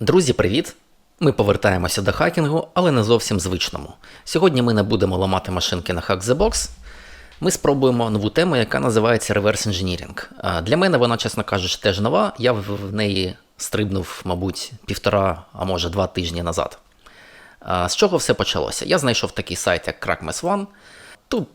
Друзі, привіт! Ми повертаємося до хакінгу, але не зовсім звичному. Сьогодні ми не будемо ламати машинки на Hack the Box. Ми спробуємо нову тему, яка називається Reverse Engineering. Для мене вона, чесно кажучи, теж нова. Я в неї стрибнув, мабуть, півтора, а може два тижні назад. З чого все почалося? Я знайшов такий сайт, як CrackMess One. Тут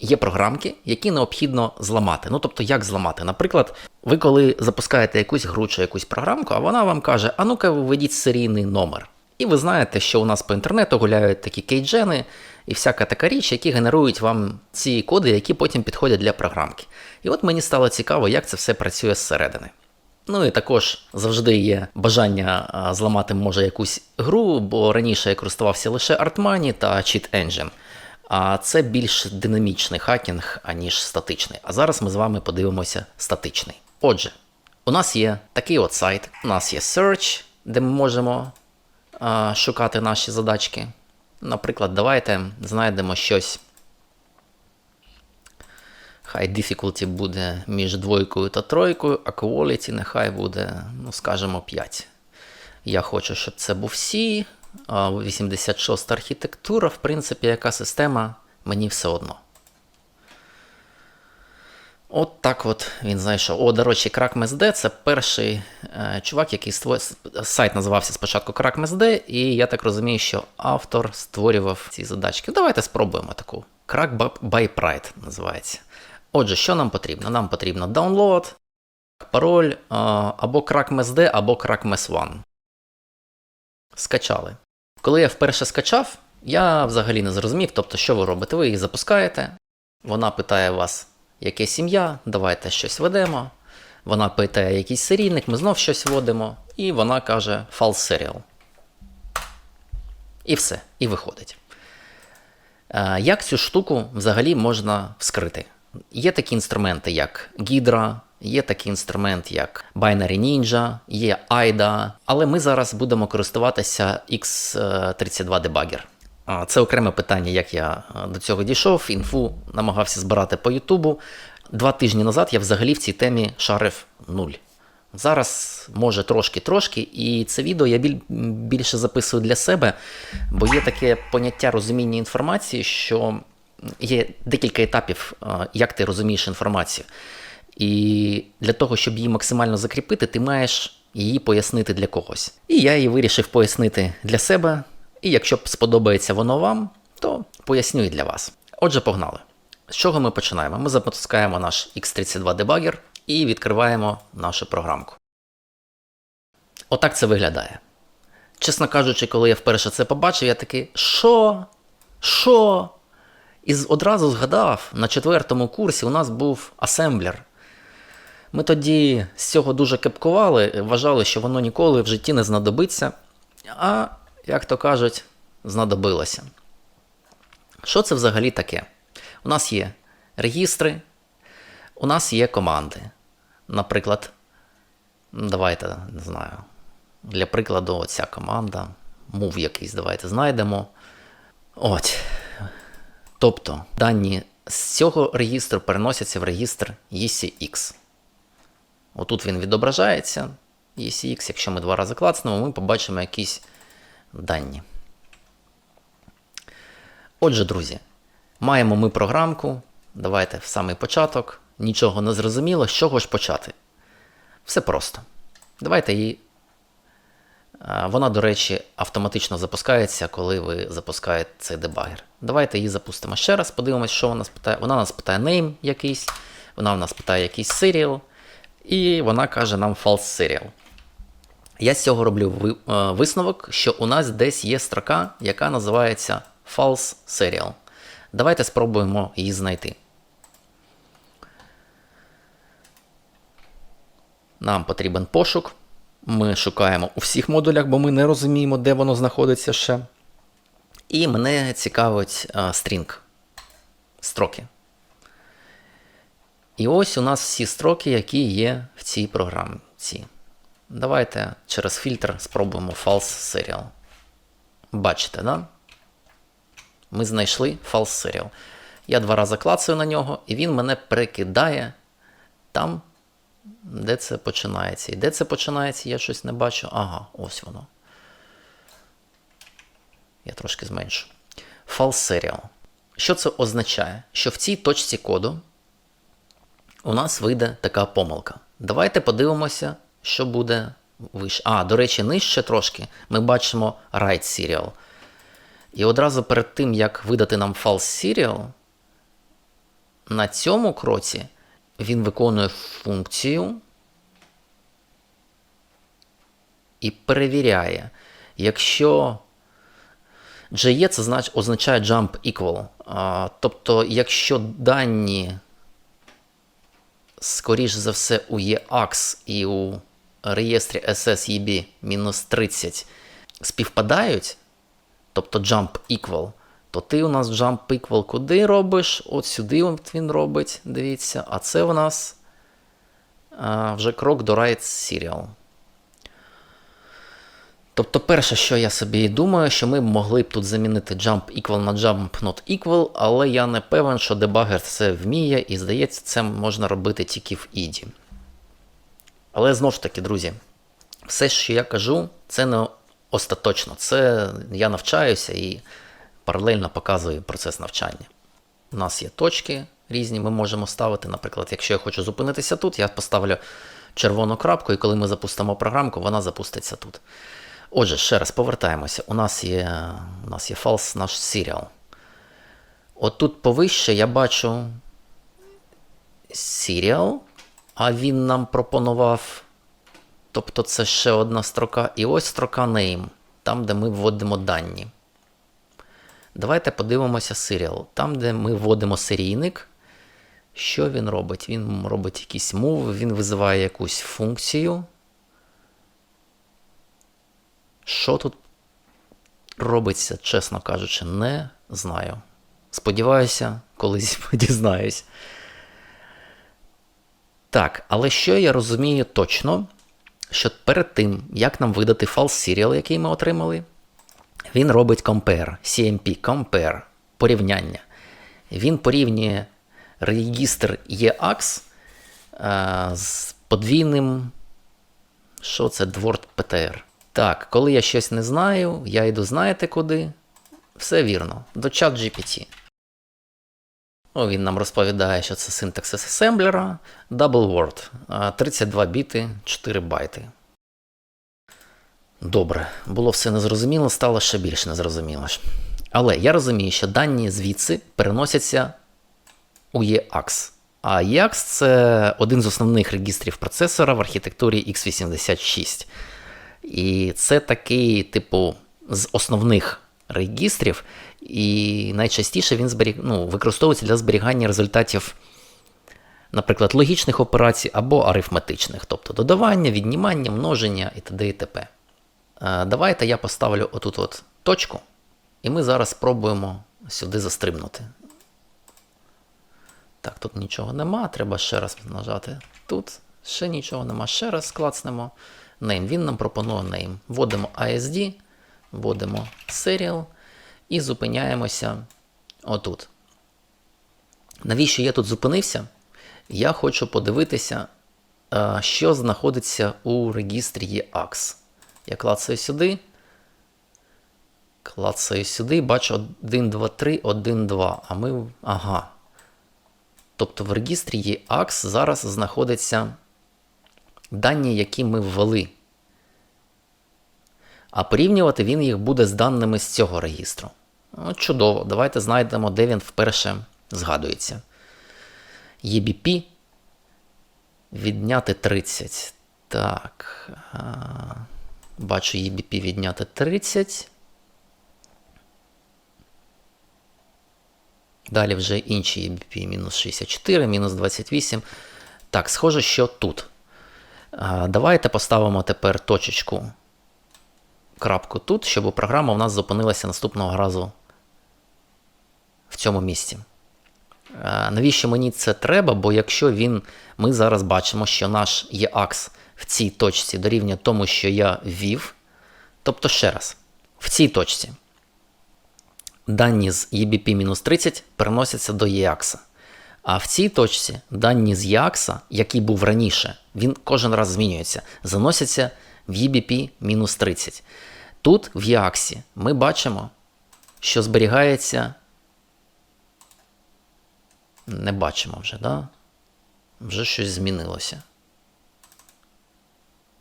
є програмки, які необхідно зламати. Ну тобто, як зламати? Наприклад, ви коли запускаєте якусь гру чи якусь програмку, а вона вам каже: а ну-ка, введіть серійний номер. І ви знаєте, що у нас по інтернету гуляють такі кейджени і всяка така річ, які генерують вам ці коди, які потім підходять для програмки. І от мені стало цікаво, як це все працює зсередини. Ну і також завжди є бажання зламати може якусь гру, бо раніше я користувався лише Artmoney та Cheat Engine. А це більш динамічний хакінг, аніж статичний. А зараз ми з вами подивимося статичний. Отже, у нас є такий от сайт, у нас є Search, де ми можемо а, шукати наші задачки. Наприклад, давайте знайдемо щось. Хай difficulty буде між двойкою та тройкою, а quality нехай буде, ну, скажімо, 5. Я хочу, щоб це був C, 86 архітектура, в принципі, яка система, мені все одно. От так от він знайшов. О, до речі, CrackMSD це перший е, чувак, який створив. Сайт називався спочатку CrackMSD, і я так розумію, що автор створював ці задачки. Давайте спробуємо таку. Crack by Pride називається. Отже, що нам потрібно? Нам потрібно download, пароль а, або CrackMSD, або CrackMS One. Скачали. Коли я вперше скачав, я взагалі не зрозумів, тобто, що ви робите? Ви її запускаєте, вона питає вас, яке сім'я, давайте щось ведемо. Вона питає якийсь серійник, ми знов щось вводимо, і вона каже false serial. І все, і виходить. Е, Як цю штуку взагалі можна вскрити? Є такі інструменти, як Hydra, є такий інструмент, як Binary Ninja, є AIDA, але ми зараз будемо користуватися X32 Debugger. Це окреме питання, як я е, до цього дійшов. Інфу намагався збирати по Ютубу. Два тижні назад я взагалі в цій темі шарив нуль. Зараз, може, трошки-трошки, і це відео я біль, більше записую для себе, бо є таке поняття розуміння інформації, що є декілька етапів, як ти розумієш інформацію. І для того, щоб її максимально закріпити, ти маєш її пояснити для когось. І я її вирішив пояснити для себе. І якщо сподобається воно вам, то поясню і для вас. Отже, погнали. З чого ми починаємо? Ми запускаємо наш X32 дебагер і відкриваємо нашу програмку. Отак це виглядає. Чесно кажучи, коли я вперше це побачив, я такий, що? Що? І одразу згадав, на четвертому курсі у нас був асемблер. Ми тоді з цього дуже кепкували, вважали, що воно ніколи в житті не знадобиться. А, як то кажуть, знадобилося. Що це взагалі таке? У нас є регістри, у нас є команди. Наприклад, ну, давайте, не знаю, для прикладу, оця команда, move якийсь, давайте знайдемо. От. Тобто дані з цього регістру переносяться в регістр ECX. Отут він відображається. ECX, якщо ми два рази клацнемо, ми побачимо якісь дані. Отже, друзі, маємо ми програмку. Давайте в самий початок. Нічого не зрозуміло, з чого ж почати. Все просто. Давайте її. Вона, до речі, автоматично запускається, коли ви запускаєте цей дебагер. Давайте її запустимо ще раз, подивимось, що вона питає. Вона нас питає name якийсь, вона в нас питає якийсь serial, і вона каже нам false serial. Я з цього роблю е, висновок, що у нас десь є строка, яка називається false serial. Давайте спробуємо її знайти. Нам потрібен пошук. Ми шукаємо у всіх модулях, бо ми не розуміємо, де воно знаходиться ще. І мене цікавить стрінг. Строки. І ось у нас всі строки, які є в цій програмці. Давайте через фільтр спробуємо false serial. Бачите, да? Ми знайшли false serial. Я два рази клацаю на нього, і він мене перекидає там, Де це починається? І де це починається, я щось не бачу. Ага, ось воно. Я трошки зменшу. False serial. Що це означає? Що в цій точці коду у нас вийде така помилка. Давайте подивимося, що буде вище. А, до речі, нижче трошки ми бачимо write serial. І одразу перед тим, як видати нам false serial, на цьому кроці він виконує функцію і перевіряє, якщо JE це означає jump equal. Тобто, якщо дані, скоріш за все, у EAX і у реєстрі SSEB мінус 30 співпадають, тобто jump equal, то ти у нас jump equal куди робиш? От сюди він робить, дивіться, а це у нас а, вже крок до right serial. Тобто, перше, що я собі думаю, що ми могли б тут замінити jump equal на jump not equal, але я не певен, що дебагер це вміє, і здається, це можна робити тільки в іді. Але знову ж таки, друзі, все, що я кажу, це не остаточно. Це я навчаюся і паралельно показую процес навчання. У нас є точки різні, ми можемо ставити. Наприклад, якщо я хочу зупинитися тут, я поставлю червону крапку, і коли ми запустимо програмку, вона запуститься тут. Отже, ще раз повертаємося. У нас є у нас є false наш serial. От тут повище я бачу serial, а він нам пропонував. Тобто це ще одна строка. І ось строка name, там, де ми вводимо дані. Давайте подивимося serial. Там, де ми вводимо серійник. Що він робить? Він робить якийсь move, він визиває якусь функцію. Що тут робиться, чесно кажучи, не знаю. Сподіваюся, колись дізнаюсь. Так, але що я розумію точно, що перед тим, як нам видати false serial, який ми отримали, він робить compare, CMP, compare, порівняння. Він порівнює регістр EAX а, з подвійним. Що це? Dword PTR. Так, коли я щось не знаю, я йду, знаєте куди? Все вірно, до чат GPT. О, він нам розповідає, що це синтаксис асемблера, double word, 32 біти, 4 байти. Добре, було все незрозуміло, стало ще більш незрозуміло. Але я розумію, що дані звідси переносяться у EAX. А EAX це один з основних регістрів процесора в архітектурі x86. І це такий, типу, з основних регістрів, і найчастіше він зберіг, ну, використовується для зберігання результатів, наприклад, логічних операцій або арифметичних, тобто додавання, віднімання, множення і т.д. і т.п. Давайте я поставлю отут от точку, і ми зараз спробуємо сюди застрибнути. Так, тут нічого нема, треба ще раз нажати. Тут ще нічого нема. Ще раз клацнемо name. Він нам пропонує name. Вводимо ISD, вводимо serial і зупиняємося отут. Навіщо я тут зупинився? Я хочу подивитися, що знаходиться у регістрі EAX. Я клацаю сюди. Клацаю сюди, бачу 1, 2, 3, 1, 2. А ми. Ага. Тобто в регістрі EAX зараз знаходяться дані, які ми ввели. А порівнювати він їх буде з даними з цього регістру. От Чудово. Давайте знайдемо, де він вперше згадується. EBP. Відняти 30. Так. Бачу EBP відняти 30. Далі вже інші EBP мінус 64, мінус 28. Так, схоже, що тут. Давайте поставимо тепер точечку, крапку тут, щоб програма у нас зупинилася наступного разу в цьому місці. Навіщо мені це треба? Бо якщо він, ми зараз бачимо, що наш EAX в цій точці дорівнює тому, що я ввів. Тобто, ще раз, в цій точці дані з EBP-30 переносяться до EAX. А в цій точці дані з Якса, який був раніше, він кожен раз змінюється, заносяться в EBP мінус 30. Тут в Яксі ми бачимо, що зберігається. Не бачимо вже, да? Вже щось змінилося.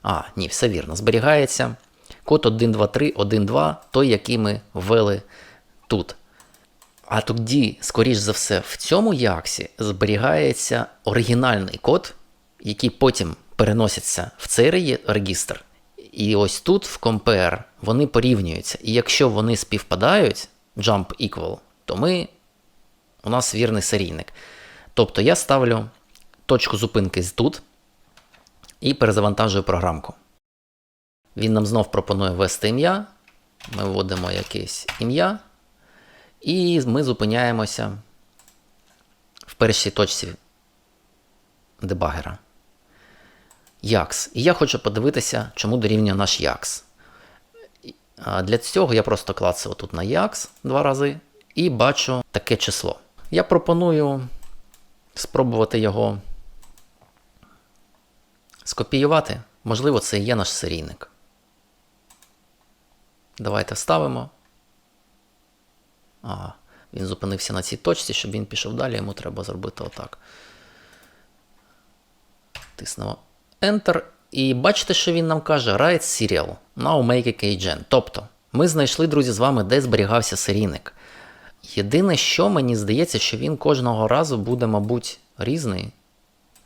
А, ні, все вірно. Зберігається код 123.1.2, той, який ми ввели тут. А тоді, скоріш за все, в цьому Яксі зберігається оригінальний код, який потім переноситься в цей регістр. І ось тут, в Compare, вони порівнюються. І якщо вони співпадають, jump equal, то ми, у нас вірний серійник. Тобто я ставлю точку зупинки тут і перезавантажую програмку. Він нам знов пропонує ввести ім'я. Ми вводимо якесь ім'я. І ми зупиняємося в першій точці дебагера. Якс. І я хочу подивитися, чому дорівнює наш Якс. Для цього я просто клацаю тут на Якс два рази і бачу таке число. Я пропоную спробувати його скопіювати. Можливо, це і є наш серійник. Давайте вставимо. Ага, він зупинився на цій точці, щоб він пішов далі, йому треба зробити отак. Тиснемо Enter. І бачите, що він нам каже: Write serial. Now make a keygen. Тобто, ми знайшли, друзі, з вами, де зберігався серійник. Єдине, що мені здається, що він кожного разу буде, мабуть, різний.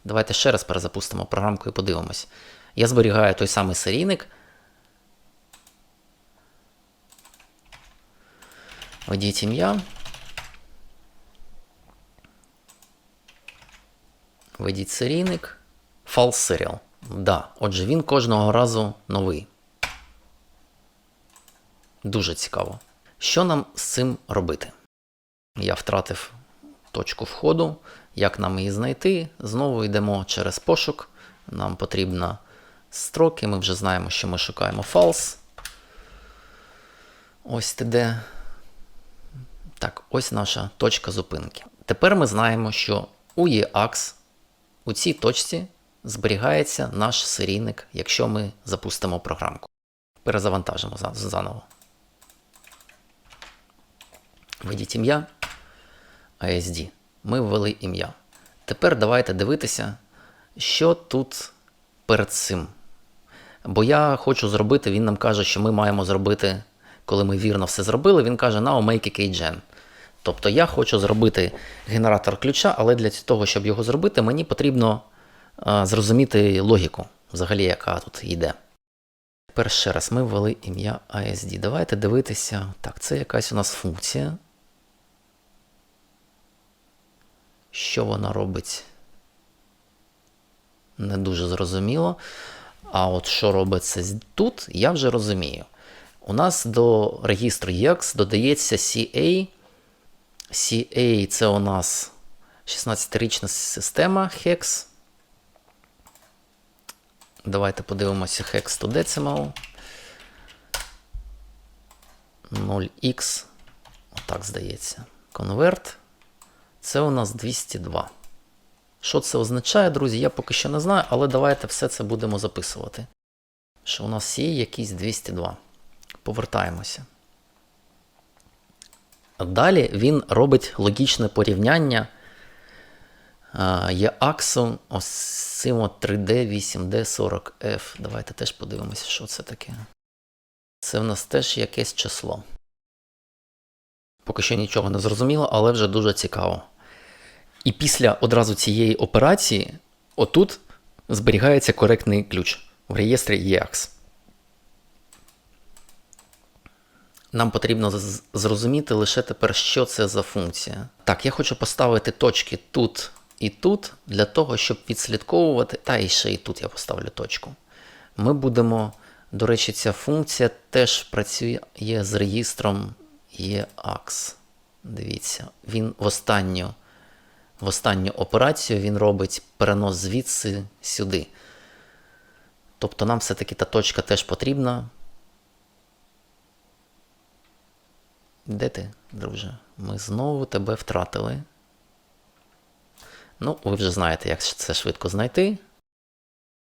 Давайте ще раз перезапустимо програмку і подивимось. Я зберігаю той самий серійник. Введіть ім'я. Введіть серійник. False serial. Да. Отже, він кожного разу новий. Дуже цікаво. Що нам з цим робити? Я втратив точку входу. Як нам її знайти? Знову йдемо через пошук. Нам потрібно строки. Ми вже знаємо, що ми шукаємо false. Ось ти де. Так, ось наша точка зупинки. Тепер ми знаємо, що у EAX у цій точці зберігається наш серійник, якщо ми запустимо програмку. Перезавантажимо заново. Введіть ім'я ASD. Ми ввели ім'я. Тепер давайте дивитися, що тут перед цим. Бо я хочу зробити, він нам каже, що ми маємо зробити, коли ми вірно все зробили, він каже, now make a keygen. Тобто я хочу зробити генератор ключа, але для того, щоб його зробити, мені потрібно зрозуміти логіку, взагалі, яка тут йде. Тепер ще раз ми ввели ім'я ASD. Давайте дивитися. Так, це якась у нас функція. Що вона робить? Не дуже зрозуміло. А от що робиться тут, я вже розумію. У нас до регістру EX додається CA. CA це у нас 16-річна система HEX. Давайте подивимося hex to decimal. 0x. Отак здається. Convert. Це у нас 202. Що це означає, друзі, я поки що не знаю, але давайте все це будемо записувати. Що у нас є якийсь 202. Повертаємося. Далі він робить логічне порівняння а, є аксом ось цим 3D, 8D, 40F. Давайте теж подивимося, що це таке. Це в нас теж якесь число. Поки що нічого не зрозуміло, але вже дуже цікаво. І після одразу цієї операції, отут зберігається коректний ключ в реєстрі EAX. Нам потрібно зрозуміти лише тепер, що це за функція. Так, я хочу поставити точки тут і тут для того, щоб відслідковувати. Та і ще і тут я поставлю точку. Ми будемо, до речі, ця функція теж працює з реєстром EAX. Дивіться, він в останню, в останню операцію він робить перенос звідси сюди. Тобто нам все-таки та точка теж потрібна. Де ти, друже? Ми знову тебе втратили. Ну, ви вже знаєте, як це швидко знайти.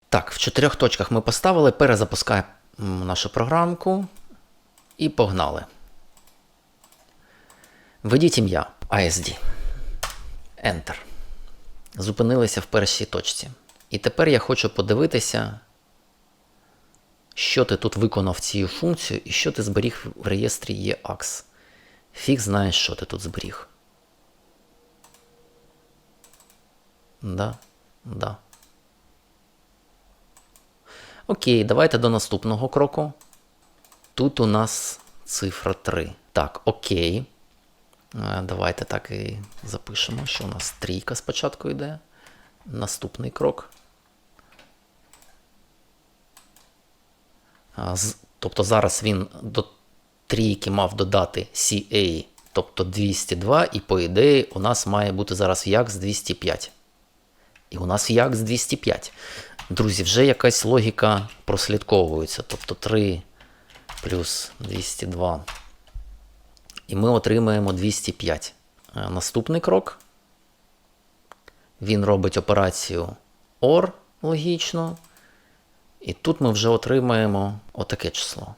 Так, в чотирьох точках ми поставили, перезапускаємо нашу програмку і погнали. Введіть ім'я ASD. Enter. Зупинилися в першій точці. І тепер я хочу подивитися, що ти тут виконав цю функцію і що ти зберіг в реєстрі EAX. Фіг знаєш, що ти тут зберіг. Да, да. Окей, давайте до наступного кроку. Тут у нас цифра 3. Так, окей. Е, Давайте так і запишемо, що у нас трійка спочатку йде. Наступний крок. Тобто зараз він до трійки мав додати CA, тобто 202, і по ідеї у нас має бути зараз як з 205. І у нас як з 205. Друзі, вже якась логіка прослідковується. Тобто 3 плюс 202. І ми отримаємо 205. Е, Наступний крок. Він робить операцію OR логічно. І тут ми вже отримаємо отаке число.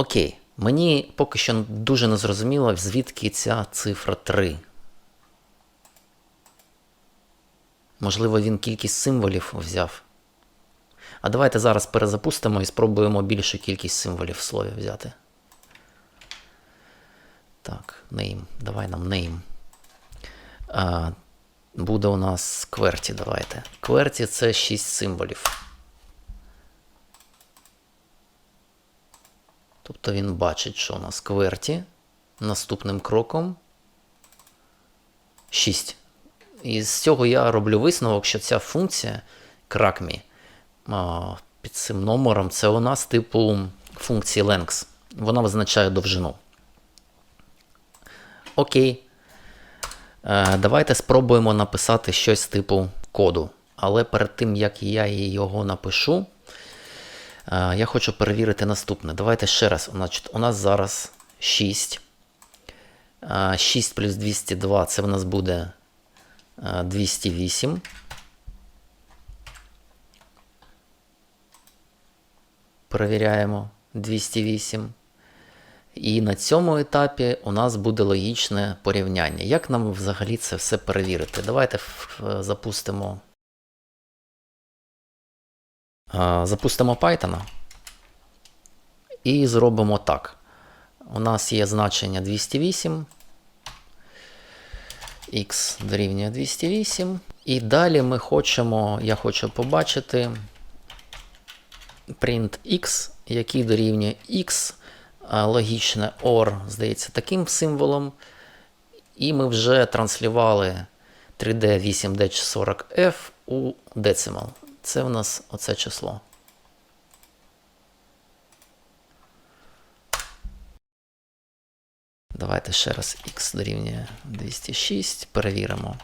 Окей. Мені поки що дуже не зрозуміло, звідки ця цифра 3. Можливо, він кількість символів взяв. А давайте зараз перезапустимо і спробуємо більшу кількість символів в слові взяти. Так, name. Давай нам name. А, буде у нас QWERTY, давайте. QWERTY це 6 символів. Тобто він бачить, що у нас QWERTY. Наступним кроком 6. І з цього я роблю висновок, що ця функція а, під цим номером це у нас типу функції length. Вона визначає довжину. Окей. Е, Давайте спробуємо написати щось типу коду. Але перед тим, як я його напишу, я хочу перевірити наступне. Давайте ще раз. Значить, у нас зараз 6. Е, 6 плюс 202 це в нас буде е, 208. Перевіряємо 208. І на цьому етапі у нас буде логічне порівняння. Як нам взагалі це все перевірити? Давайте е, запустимо. Запустимо Python і зробимо так. У нас є значення 208. X дорівнює 208. І далі ми хочемо, я хочу побачити print x, який дорівнює x, логічне OR, здається, таким символом. І ми вже транслювали 3D 8D40F у decimal. Це в нас оце число. Давайте ще раз x дорівнює 206. Перевіримо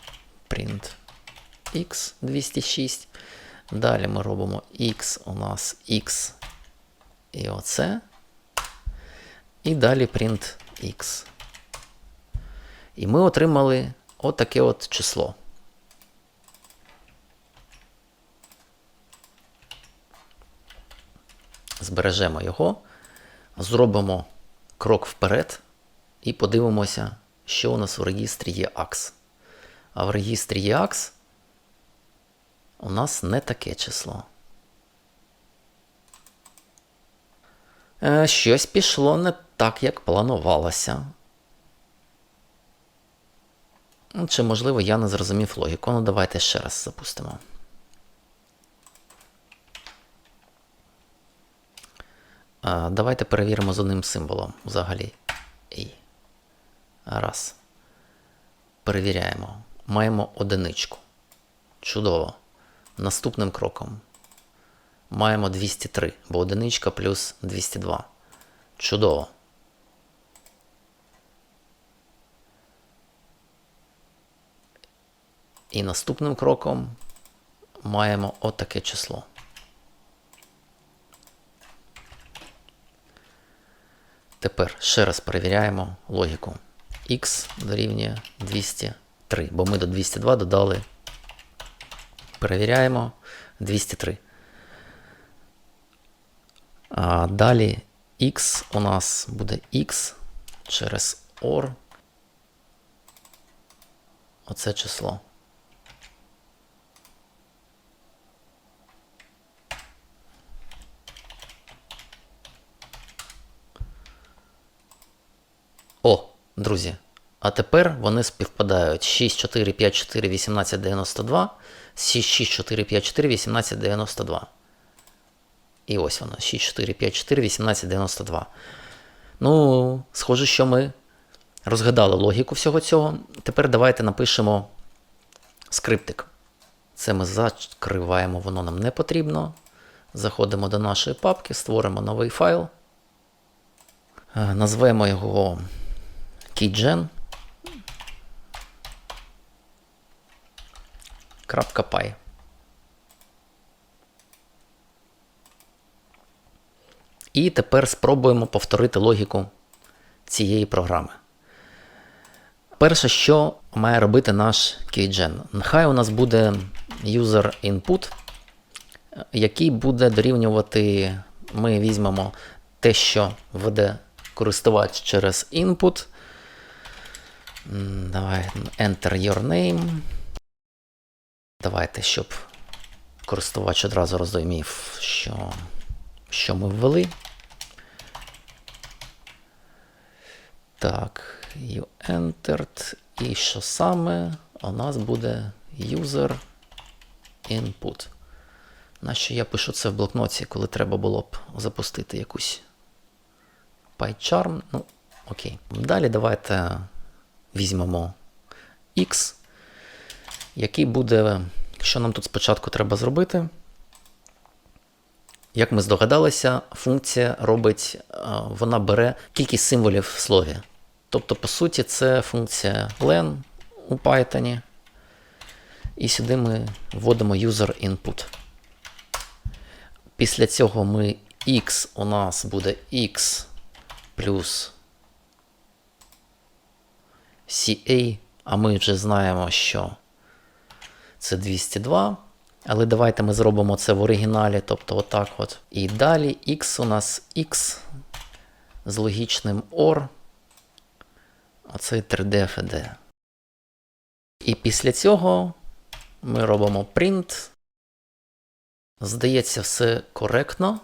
print x 206. Далі ми робимо x у нас x і оце. І далі print x. І ми отримали отаке от число. Збережемо його, зробимо крок вперед і подивимося, що у нас в реєстрі є AX. А в реєстрі є AX у нас не таке число. Е, Щось пішло не так, як планувалося. Ну, Чи, можливо, я не зрозумів логіку. Ну, давайте ще раз запустимо. Давайте перевіримо з одним символом взагалі. І. Раз. Перевіряємо. Маємо одиничку. Чудово. Наступним кроком маємо 203, бо одиничка плюс 202. Чудово. І наступним кроком маємо отаке число. Тепер ще раз перевіряємо логіку. x дорівнює 203, бо ми до 202 додали. Перевіряємо 203. А далі x у нас буде x через OR. Оце число. О, друзі. А тепер вони співпадають 6, 4, 5, 4, 18, 92, 6, 6, 4, 5, 4, 18, 92. І ось воно. 6, 4, 5, 4, 18, 92. Ну, схоже, що ми розгадали логіку всього цього. Тепер давайте напишемо скриптик. Це ми закриваємо, воно нам не потрібно. Заходимо до нашої папки, створимо новий файл. Е, Назвемо його keygen. .py. І тепер спробуємо повторити логіку цієї програми. Перше, що має робити наш keygen? Нехай у нас буде user input, який буде дорівнювати, ми візьмемо те, що веде користувач через input. Давай enter your name. Давайте, щоб користувач одразу розумів, що, що ми ввели. Так, you entered. І що саме у нас буде user input. Нащо я пишу це в блокноті, коли треба було б запустити якусь PyCharm? Ну, окей. Далі давайте візьмемо X, який буде. Що нам тут спочатку треба зробити? Як ми здогадалися, функція робить, е, вона бере кількість символів в слові. Тобто, по суті, це функція len у Python. І сюди ми вводимо user input. Після цього ми x у нас буде x плюс CA, а ми вже знаємо, що це 202. Але давайте ми зробимо це в оригіналі, тобто отак от. І далі x у нас x з логічним OR. Оце 3D-FD. І після цього ми робимо print. Здається, все коректно.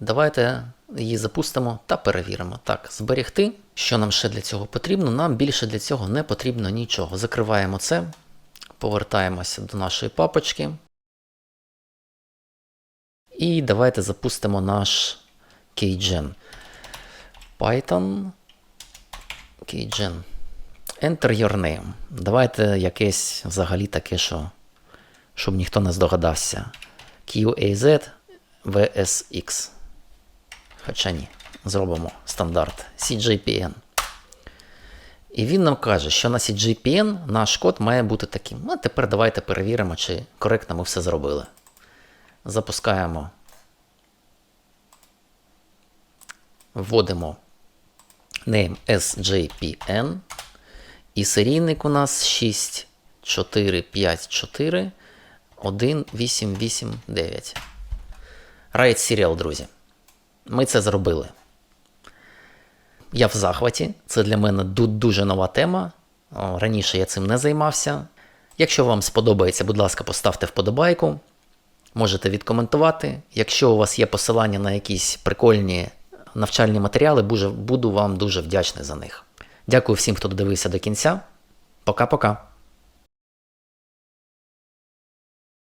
Давайте її запустимо та перевіримо. Так, зберегти. Що нам ще для цього потрібно? Нам більше для цього не потрібно нічого. Закриваємо це, повертаємося до нашої папочки. І давайте запустимо наш keygen. Python keygen. Enter your name. Давайте якесь взагалі таке, що, щоб ніхто не здогадався. QAZ VSX. Хоча ні, зробимо стандарт CJPN. І він нам каже, що на CJPN наш код має бути таким. Ну, а тепер давайте перевіримо, чи коректно ми все зробили. Запускаємо. Вводимо name SJPN. І серійник у нас 6454 1889. Riot Serial, друзі. Ми це зробили. Я в захваті. Це для мене дуже нова тема. Раніше я цим не займався. Якщо вам сподобається, будь ласка, поставте вподобайку. Можете відкоментувати. Якщо у вас є посилання на якісь прикольні навчальні матеріали, буду вам дуже вдячний за них. Дякую всім, хто додивився до кінця. Пока-пока.